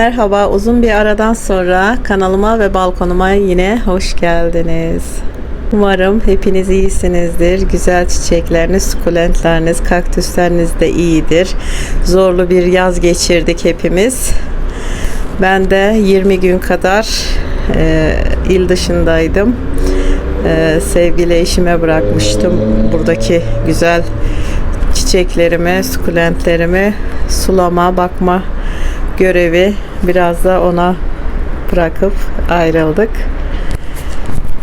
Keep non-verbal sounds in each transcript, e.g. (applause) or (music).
Merhaba, uzun bir aradan sonra kanalıma ve balkonuma yine hoş geldiniz. Umarım hepiniz iyisinizdir. Güzel çiçekleriniz, sukulentleriniz, kaktüsleriniz de iyidir. Zorlu bir yaz geçirdik hepimiz. Ben de 20 gün kadar e, il dışındaydım. E, sevgili eşime bırakmıştım buradaki güzel çiçeklerimi, sukulentlerimi sulama, bakma görevi biraz da ona bırakıp ayrıldık.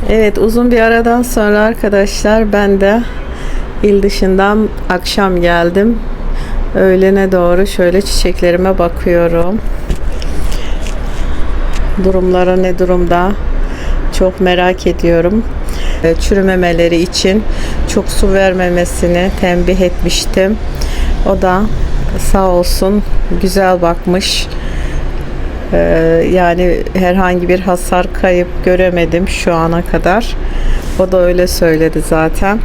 Evet uzun bir aradan sonra arkadaşlar ben de il dışından akşam geldim. Öğlene doğru şöyle çiçeklerime bakıyorum. Durumları ne durumda? Çok merak ediyorum. Çürümemeleri için çok su vermemesini tembih etmiştim. O da sağ olsun güzel bakmış. Ee, yani herhangi bir hasar kayıp göremedim şu ana kadar. O da öyle söyledi zaten.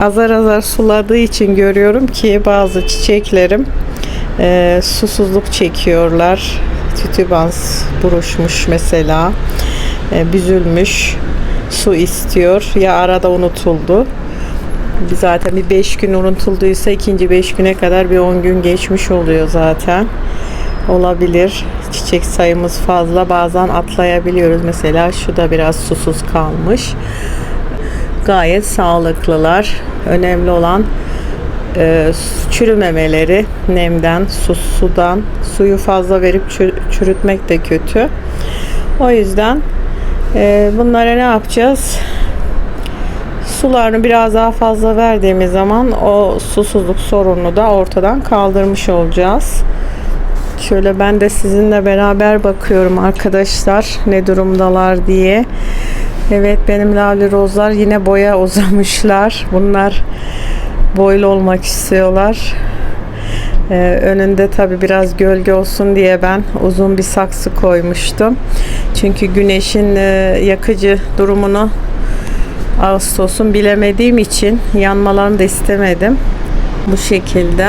Azar azar suladığı için görüyorum ki bazı çiçeklerim e, susuzluk çekiyorlar. Tütübans buruşmuş mesela. E, büzülmüş. Su istiyor. Ya arada unutuldu. Zaten bir 5 gün unutulduysa ikinci 5 güne kadar bir 10 gün geçmiş oluyor zaten. Olabilir. Çiçek sayımız fazla. Bazen atlayabiliyoruz. Mesela şu da biraz susuz kalmış. Gayet sağlıklılar. Önemli olan e, çürümemeleri nemden, su, sudan. Suyu fazla verip çür- çürütmek de kötü. O yüzden e, bunlara ne yapacağız? Sularını biraz daha fazla verdiğimiz zaman o susuzluk sorununu da ortadan kaldırmış olacağız. Şöyle ben de sizinle beraber bakıyorum arkadaşlar ne durumdalar diye. Evet benim lavli rozlar yine boya uzamışlar. Bunlar boylu olmak istiyorlar. Ee, önünde tabi biraz gölge olsun diye ben uzun bir saksı koymuştum. Çünkü güneşin e, yakıcı durumunu Ağustos'un bilemediğim için yanmalarını da istemedim. Bu şekilde.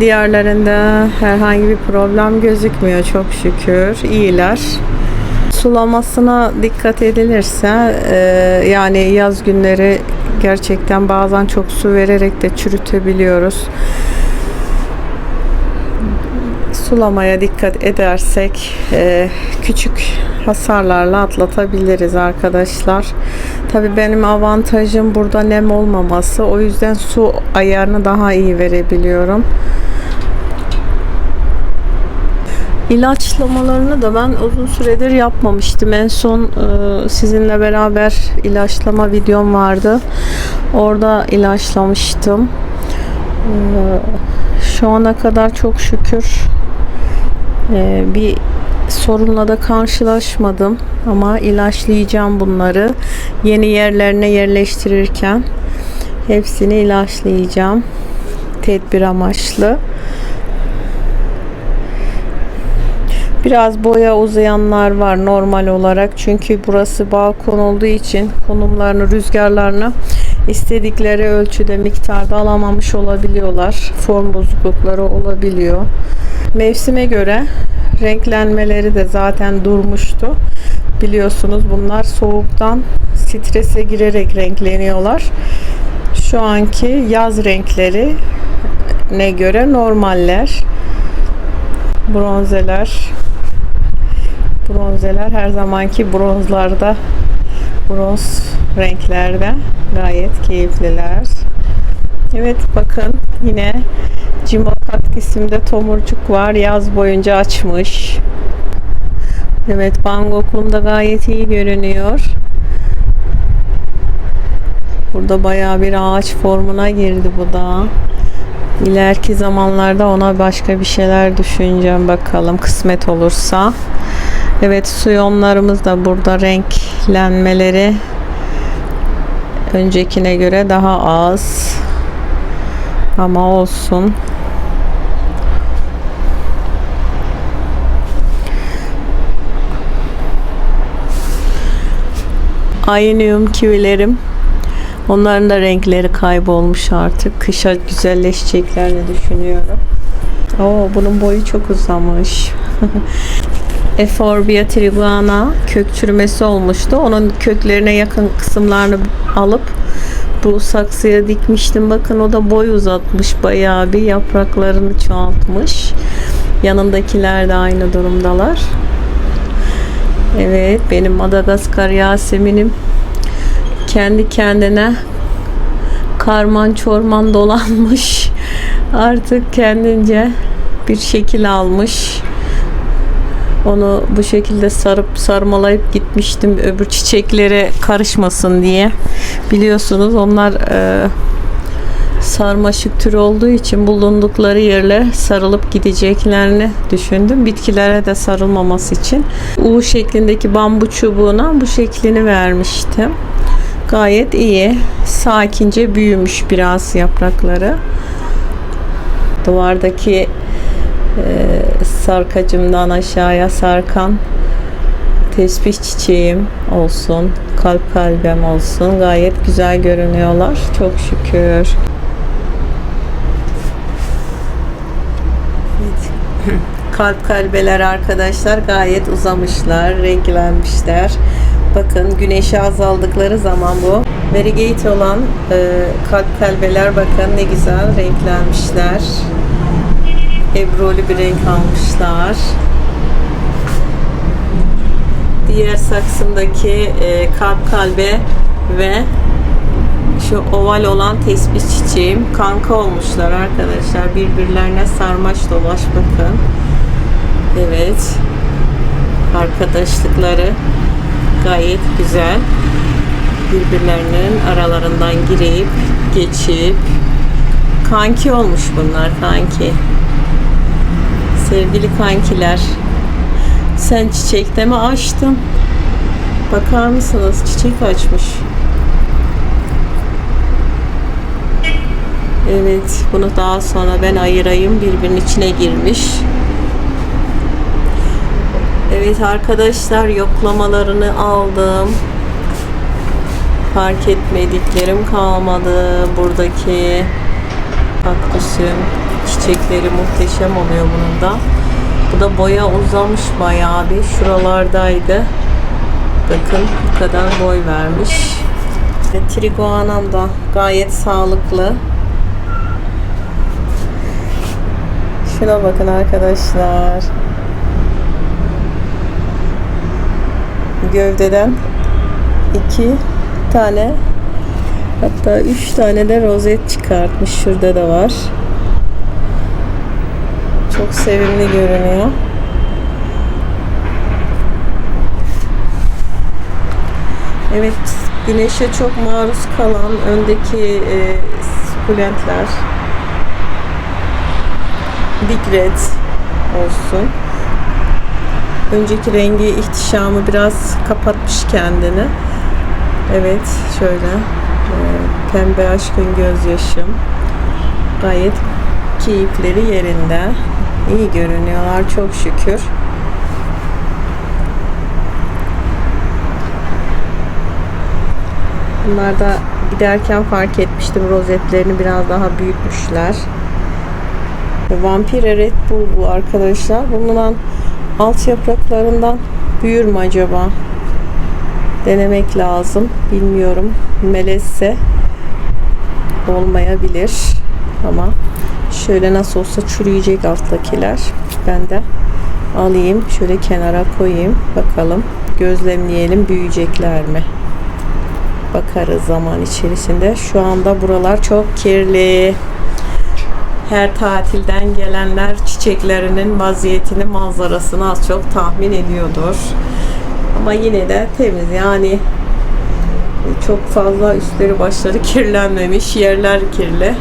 Diğerlerinde herhangi bir problem gözükmüyor çok şükür. İyiler. Sulamasına dikkat edilirse e, yani yaz günleri gerçekten bazen çok su vererek de çürütebiliyoruz. Sulamaya dikkat edersek e, küçük hasarlarla atlatabiliriz arkadaşlar. Tabii benim avantajım burada nem olmaması. O yüzden su ayarını daha iyi verebiliyorum. İlaçlamalarını da ben uzun süredir yapmamıştım. En son e, sizinle beraber ilaçlama videom vardı. Orada ilaçlamıştım. E, şu ana kadar çok şükür e, bir sorunla da karşılaşmadım ama ilaçlayacağım bunları. Yeni yerlerine yerleştirirken hepsini ilaçlayacağım. Tedbir amaçlı. Biraz boya uzayanlar var normal olarak. Çünkü burası balkon olduğu için konumlarını rüzgarlarını istedikleri ölçüde miktarda alamamış olabiliyorlar form bozuklukları olabiliyor mevsime göre renklenmeleri de zaten durmuştu. Biliyorsunuz bunlar soğuktan strese girerek renkleniyorlar. Şu anki yaz renkleri ne göre normaller. Bronzeler bronzeler her zamanki bronzlarda bronz renklerde gayet keyifliler. Evet bakın yine Cimo katkısımda tomurcuk var. Yaz boyunca açmış. Evet Bangkok'um da gayet iyi görünüyor. Burada bayağı bir ağaç formuna girdi bu da. İleriki zamanlarda ona başka bir şeyler düşüneceğim bakalım kısmet olursa. Evet suyonlarımız da burada renklenmeleri öncekine göre daha az. Ama olsun. Aynium kivilerim. Onların da renkleri kaybolmuş artık. Kışa güzelleşeceklerini düşünüyorum. Oo, bunun boyu çok uzamış. (laughs) Euphorbia triguana kök çürümesi olmuştu. Onun köklerine yakın kısımlarını alıp bu saksıya dikmiştim. Bakın o da boy uzatmış bayağı bir yapraklarını çoğaltmış. Yanındakiler de aynı durumdalar. Evet benim Madagaskar Yasemin'im kendi kendine karman çorman dolanmış. Artık kendince bir şekil almış. Onu bu şekilde sarıp sarmalayıp gitmiştim öbür çiçeklere karışmasın diye. Biliyorsunuz onlar e, sarmaşık türü olduğu için bulundukları yerle sarılıp gideceklerini düşündüm. Bitkilere de sarılmaması için U şeklindeki bambu çubuğuna bu şeklini vermiştim. Gayet iyi. Sakince büyümüş biraz yaprakları. Duvardaki e, sarkacımdan aşağıya sarkan tesbih çiçeğim olsun, kalp kalbem olsun gayet güzel görünüyorlar. Çok şükür. (laughs) Kalp kalbeler arkadaşlar gayet uzamışlar, renklenmişler. Bakın güneşe azaldıkları zaman bu varigate olan e, kalp kalbeler bakın ne güzel renklenmişler. Ebroli bir renk almışlar. Diğer saksımdaki e, kalp kalbe ve şu oval olan tespih çiçeğim kanka olmuşlar arkadaşlar. Birbirlerine sarmaş dolaş bakın. Evet. Arkadaşlıkları gayet güzel. Birbirlerinin aralarından girip geçip kanki olmuş bunlar kanki. Sevgili kankiler. Sen çiçekte mi açtın? Bakar mısınız? Çiçek açmış. Evet, bunu daha sonra ben ayırayım. Birbirinin içine girmiş. Evet arkadaşlar, yoklamalarını aldım. Fark etmediklerim kalmadı. Buradaki kaktüsün çiçekleri muhteşem oluyor bunun da. Bu da boya uzamış bayağı bir. Şuralardaydı. Bakın bu kadar boy vermiş. Ve Triguanam da gayet sağlıklı. Şuna bakın arkadaşlar. Gövdeden iki tane hatta üç tane de rozet çıkartmış. Şurada da var. Çok sevimli görünüyor. Evet, güneşe çok maruz kalan öndeki e, sukulentler Big Red olsun. Önceki rengi ihtişamı biraz kapatmış kendini. Evet, şöyle e, pembe aşkın gözyaşım. Gayet keyifleri yerinde. İyi görünüyorlar çok şükür. Bunlar da giderken fark etmiştim rozetlerini biraz daha büyütmüşler. Vampire Red Bull bu arkadaşlar. Bundan alt yapraklarından büyür mü acaba? Denemek lazım. Bilmiyorum. Melezse olmayabilir. Ama şöyle nasıl olsa çürüyecek alttakiler. Ben de alayım. Şöyle kenara koyayım. Bakalım. Gözlemleyelim büyüyecekler mi? Bakarız zaman içerisinde. Şu anda buralar çok kirli. Her tatilden gelenler çiçeklerinin vaziyetini, manzarasını az çok tahmin ediyordur. Ama yine de temiz yani çok fazla üstleri başları kirlenmemiş, yerler kirli.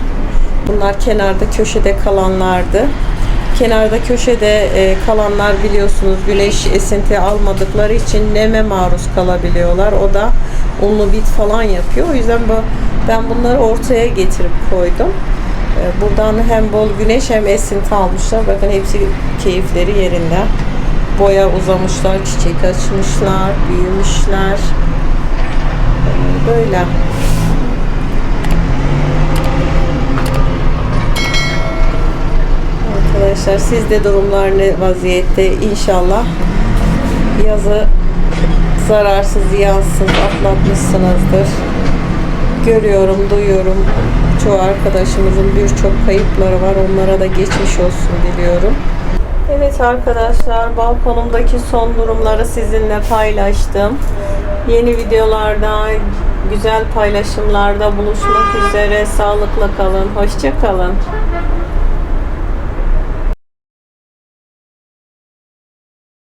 Bunlar kenarda köşede kalanlardı. Kenarda köşede e, kalanlar biliyorsunuz güneş esinti almadıkları için neme maruz kalabiliyorlar. O da unlu bit falan yapıyor. O yüzden ben bunları ortaya getirip koydum. E, buradan hem bol güneş hem esinti almışlar. Bakın hepsi keyifleri yerinde. Boya uzamışlar, çiçek açmışlar, büyümüşler. Böyle. Arkadaşlar. Sizde durumlar ne vaziyette? İnşallah yazı zararsız, ziyansız atlatmışsınızdır. Görüyorum, duyuyorum. Çoğu arkadaşımızın birçok kayıpları var. Onlara da geçmiş olsun diliyorum. Evet arkadaşlar, balkonumdaki son durumları sizinle paylaştım. Yeni videolarda, güzel paylaşımlarda buluşmak üzere. Sağlıkla kalın, hoşça kalın.